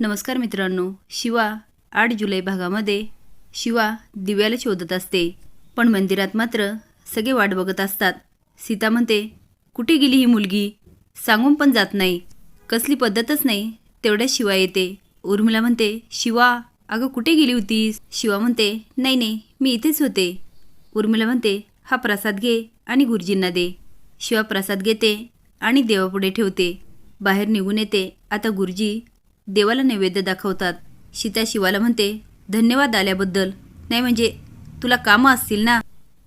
नमस्कार मित्रांनो. शिवा आठ जुलै भागामध्ये शिवा दिव्याला शोधत असते. पण मंदिरात मात्र सगळे वाट बघत असतात. सीता म्हणते कुठे गेली ही मुलगी? सांगून पण जात नाही. कसली पद्धतच नाही तेवढ्याच शिवा येते. उर्मिला म्हणते शिवा अगं कुठे गेली होतीस? शिवा म्हणते नाही नाही मी इथेच होते. उर्मिला म्हणते हा प्रसाद घे आणि गुरुजींना दे. शिवा प्रसाद घेते आणि देवापुढे ठेवते. बाहेर निघून येते. आता गुरुजी देवाला नैवेद्य दाखवतात. सीता शिवाला म्हणते धन्यवाद आल्याबद्दल. नाही म्हणजे तुला कामं असतील ना?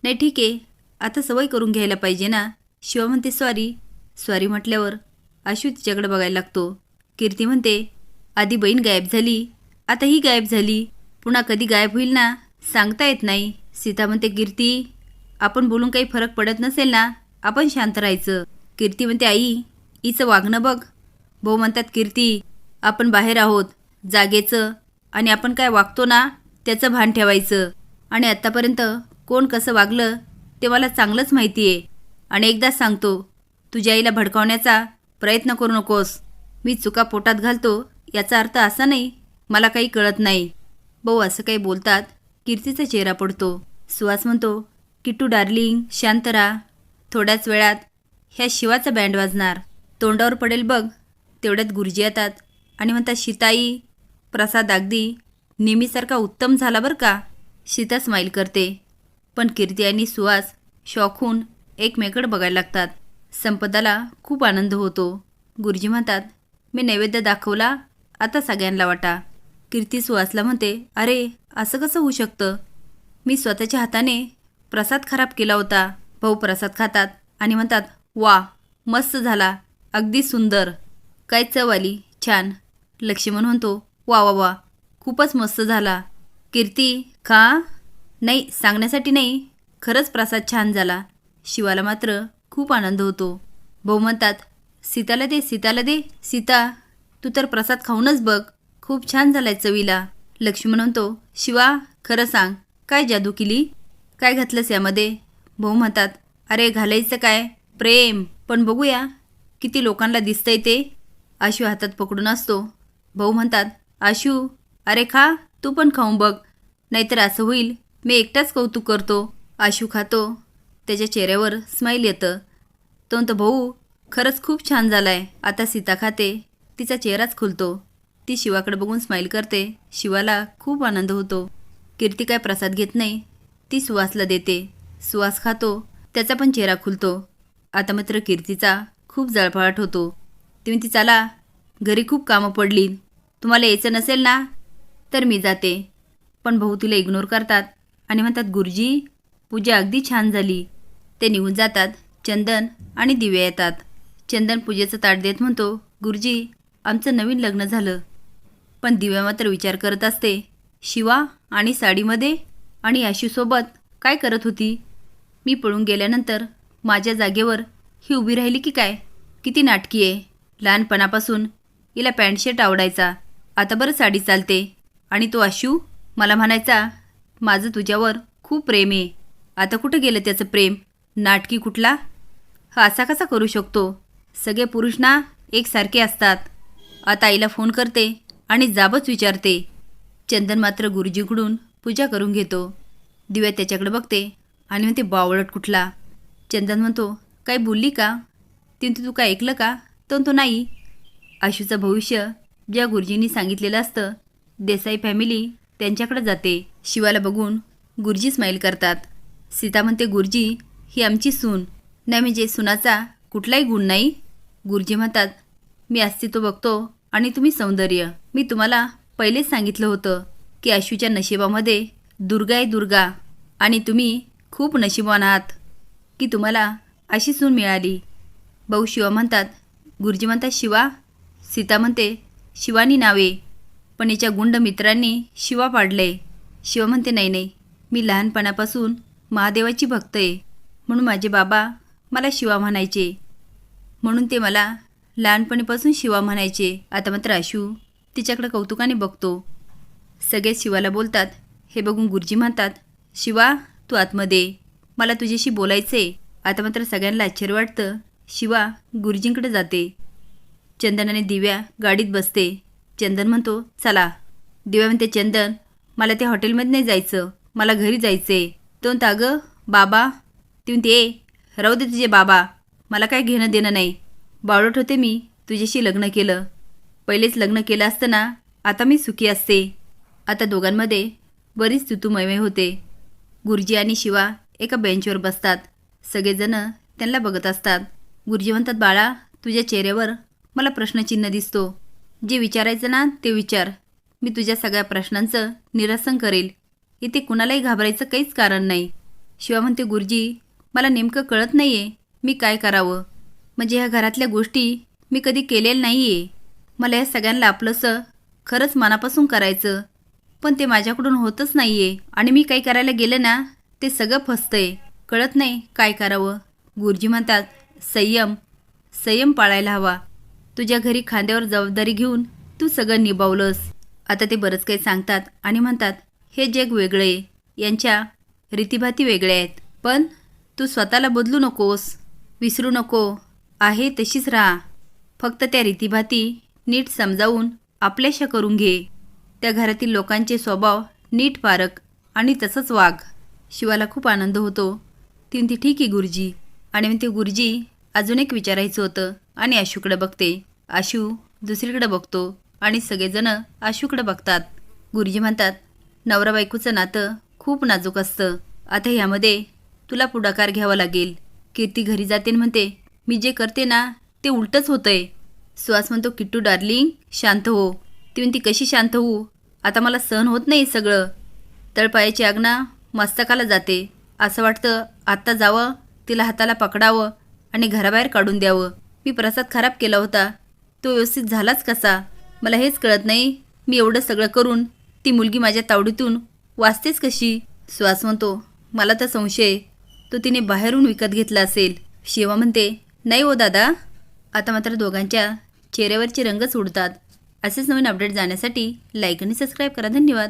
नाही ठीक आहे. आता सवय करून घ्यायला पाहिजे ना. शिवा म्हणते सॉरी. सॉरी म्हटल्यावर आशू तिच्याकडे बघायला लागतो. कीर्ती म्हणते आधी बहीण गायब झाली. आता ही गायब झाली. पुन्हा कधी गायब होईल ना? सांगता येत नाही. सीता म्हणते कीर्ती आपण बोलून काही फरक पडत नसेल ना? आपण शांत राहायचं. कीर्ती म्हणते आई हिचं वागणं बघ. भाऊ म्हणतात कीर्ती आपण बाहेर आहोत जागेचं आणि आपण काय वागतो ना त्याचं भान ठेवायचं. आणि आत्तापर्यंत कोण कसं वागलं ते मला चांगलंच माहिती आहे आणि एकदाच सांगतो तुझ्या आईला भडकावण्याचा प्रयत्न करू नकोस. मी चुका पोटात घालतो याचा अर्थ असा नाही मला काही कळत नाही. भाऊ असं काही बोलतात कीर्तीचा चेहरा पडतो. सुहास म्हणतो किट्टू डार्लिंग शांत राहा. थोड्याच वेळात ह्या शिवाचा बँड वाजणार. तोंडावर पडेल बघ. तेवढ्यात गुरुजी येतात. आणि म्हणतात शिताई प्रसाद अगदी नेहमीसारखा उत्तम झाला बरं का? सीता स्माईल करते. पण कीर्ती आणि सुहास शॉकहून होऊन एकमेकडे बघायला लागतात. संपदाला खूप आनंद होतो. गुरुजी म्हणतात मी नैवेद्य दाखवला आता सगळ्यांना वाटा. कीर्ती सुहासला म्हणते अरे असं कसं होऊ शकतं? मी स्वतःच्या हाताने प्रसाद खराब केला होता. भाऊ प्रसाद खातात आणि म्हणतात वा मस्त झाला. अगदी सुंदर. काय चव आली? छान. लक्ष्मण म्हणतो वा वा वा खूपच मस्त झाला. कीर्ती खा नाही सांगण्यासाठी नाही खरंच प्रसाद छान झाला. शिवाला मात्र खूप आनंद होतो. भाऊ म्हणतात सीताला दे सीताला दे सीता तू तर प्रसाद खाऊनच बघ खूप छान झालाय चवीला. लक्ष्मण म्हणतो शिवा खरं सांग काय जादू केली? काय घातलंस यामध्ये? भाऊ म्हणतात अरे घालायचं काय? प्रेम. पण बघूया किती लोकांना दिसतंय ते. आशू हातात पकडून असतो भाऊ म्हणतात आशू अरे खा तू पण खाऊन बघ. नाहीतर असं होईल मी एकटाच कौतुक करतो. आशू खातो. त्याच्या चेहऱ्यावर स्माईल येतं. तो म्हणतो भाऊ खरंच खूप छान झालाय. आता सीता खाते. तिचा चेहराच खुलतो. ती शिवाकडे बघून स्माईल करते. शिवाला खूप आनंद होतो. कीर्ती काय प्रसाद घेत नाही. ती सुवासला देते. सुवास खातो. त्याचा पण चेहरा खुलतो. आता मात्र कीर्तीचा खूप जळफळाट होतो. ती चला घरी खूप कामं पडली. तुम्हाला यायचं नसेल ना? तर मी जाते. पण भाऊ तिला इग्नोर करतात आणि म्हणतात गुरुजी पूजा अगदी छान झाली. ते निघून जातात. चंदन आणि दिव्या येतात. चंदन पूजेचं ताट देत म्हणतो गुरुजी आमचं नवीन लग्न झालं. पण दिव्या मात्र विचार करत असते शिवा आणि साडीमध्ये? आणि आशूसोबत काय करत होती? मी पळून गेल्यानंतर माझ्या जागेवर ही उभी राहिली की काय? किती नाटकी आहे. लहानपणापासून हिला पॅन्ट शर्ट आवडायचा. आता बरं साडी चालते. आणि तो आशू मला म्हणायचा माझं तुझ्यावर खूप प्रेम आहे. आता कुठं गेलं त्याचं प्रेम? नाटकी कुठला? हा असा कसा करू शकतो? सगळे पुरुष ना एकसारखे असतात. आता आईला फोन करते आणि जाबच विचारते. चंदन मात्र गुरुजीकडून पूजा करून घेतो. दिव्या त्याच्याकडे बघते आणि म्हणते बावळट कुठला? चंदन म्हणतो काही बोलली का? तिने तू काय ऐकलं का? तो नाही. आशूचं भविष्य ज्या गुरुजींनी सांगितलेलं असतं देसाई फॅमिली त्यांच्याकडे जाते. शिवाला बघून गुरुजी स्माईल करतात. सीता म्हणते गुरुजी ही आमची सून. नाही म्हणजे सुनाचा कुठलाही गुण नाही. गुरुजी म्हणतात मी अस्तित्व बघतो आणि तुम्ही सौंदर्य. मी तुम्हाला पहिलेच सांगितलं होतं की आशूच्या नशिबामध्ये दुर्गा आहे दुर्गा आणि तुम्ही खूप नशिबान आहात की तुम्हाला अशी सून मिळाली. भाऊ शिवा म्हणतात गुरुजी म्हणतात शिवा सीता म्हणते शिवानी नावे. पण हिच्या गुंड मित्रांनी शिवा पाडले शिवा म्हणते नाही नाही मी लहानपणापासून महादेवाची भक्त आहे. म्हणून माझे बाबा मला शिवा म्हणायचे. म्हणून ते मला लहानपणीपासून शिवा म्हणायचे. आता मात्र आशू तिच्याकडे कौतुकाने बघतो. सगळे शिवाला बोलतात हे बघून गुरुजी म्हणतात शिवा तू आतमध्ये मला तुझ्याशी बोलायचे आता मात्र सगळ्यांना आश्चर्य वाटतं. शिवा गुरुजींकडे जाते. चंदन आणि दिव्या गाडीत बसते. चंदन म्हणतो चला. दिव्या म्हणते चंदन मला त्या हॉटेलमध्ये नाही जायचं. मला घरी जायचंय. तो म्हणता अगं बाबा. ती म्हणते ए राहू दे तुझे बाबा. मला काय घेणं देणं नाही. बावळट होते मी तुझ्याशी लग्न केलं. पहिलेच लग्न केलं असताना आता मी सुखी असते. आता दोघांमध्ये बरीच तुतुमयमय होते. गुरुजी आणि शिवा एका बेंचवर बसतात. सगळेजणं त्यांना बघत असतात. गुरुजी म्हणतात बाळा तुझ्या चेहऱ्यावर मला प्रश्नचिन्ह दिसतो. जे विचारायचं ना ते विचार. मी तुझ्या सगळ्या प्रश्नांचं निरसन करेल. इथे कुणालाही घाबरायचं काहीच कारण नाही. शिवा म्हणते गुरुजी मला नेमकं कळत नाही आहे मी काय करावं? म्हणजे ह्या घरातल्या गोष्टी मी कधी केलेल्या नाही आहे मला या सगळ्यांना आपलंसं खरंच मनापासून करायचं. पण ते माझ्याकडून होतच नाही आहे आणि मी काही करायला गेलं ना ते सगळं फसतंय. कळत नाही काय करावं. गुरुजी म्हणतात संयम. संयम पाळायला हवा. तुझ्या घरी खांद्यावर जबाबदारी घेऊन तू सगळं निभावलंस. आता ते बरंच काही सांगतात आणि म्हणतात हे जग वेगळे यांच्या रीतीभाती वेगळ्या आहेत. पण तू स्वतःला बदलू नकोस विसरू नको. आहे तशीच राहा. फक्त त्या रीतीभाती नीट समजावून आपल्याशा करून घे. त्या घरातील लोकांचे स्वभाव नीट पारक आणि तसंच वाघ शिवाला खूप आनंद होतो. ती म्हणते ठीक आहे गुरुजी. आणि म्हणते गुरुजी अजून एक विचारायचं होतं. आणि आशूकडे बघते. आशू दुसरीकडे बघतो. आणि सगळेजण आशूकडे बघतात. गुरुजी म्हणतात नवरा बायकोचं नातं खूप नाजूक असतं. आता ह्यामध्ये तुला पुढाकार घ्यावा लागेल. कीर्ती घरी जाते म्हणते मी जे करते ना ते उलटच होतंय. सुहास म्हणतो किट्टू डार्लिंग शांत हो. ती म्हणती कशी शांत होऊ? आता मला सहन होत नाही सगळं. तळपायाची आगना मस्तकाला जाते. असं वाटतं आत्ता जावं तिला हाताला पकडावं आणि घराबाहेर काढून द्यावं. मी प्रसाद खराब केला होता. तो व्यवस्थित झालाच कसा? मला हेच कळत नाही. मी एवढं सगळं करून ती मुलगी माझ्या तावडीतून वाचतेच कशी? श्वास म्हणतो मला तर संशय. तो तिने बाहेरून विकत घेतला असेल. शिवा म्हणते नाही हो दादा. आता मात्र दोघांच्या चेहऱ्यावरचे रंगच उडतात असेच नवीन अपडेट जाण्यासाठी लाईक आणि सबस्क्राईब करा. धन्यवाद.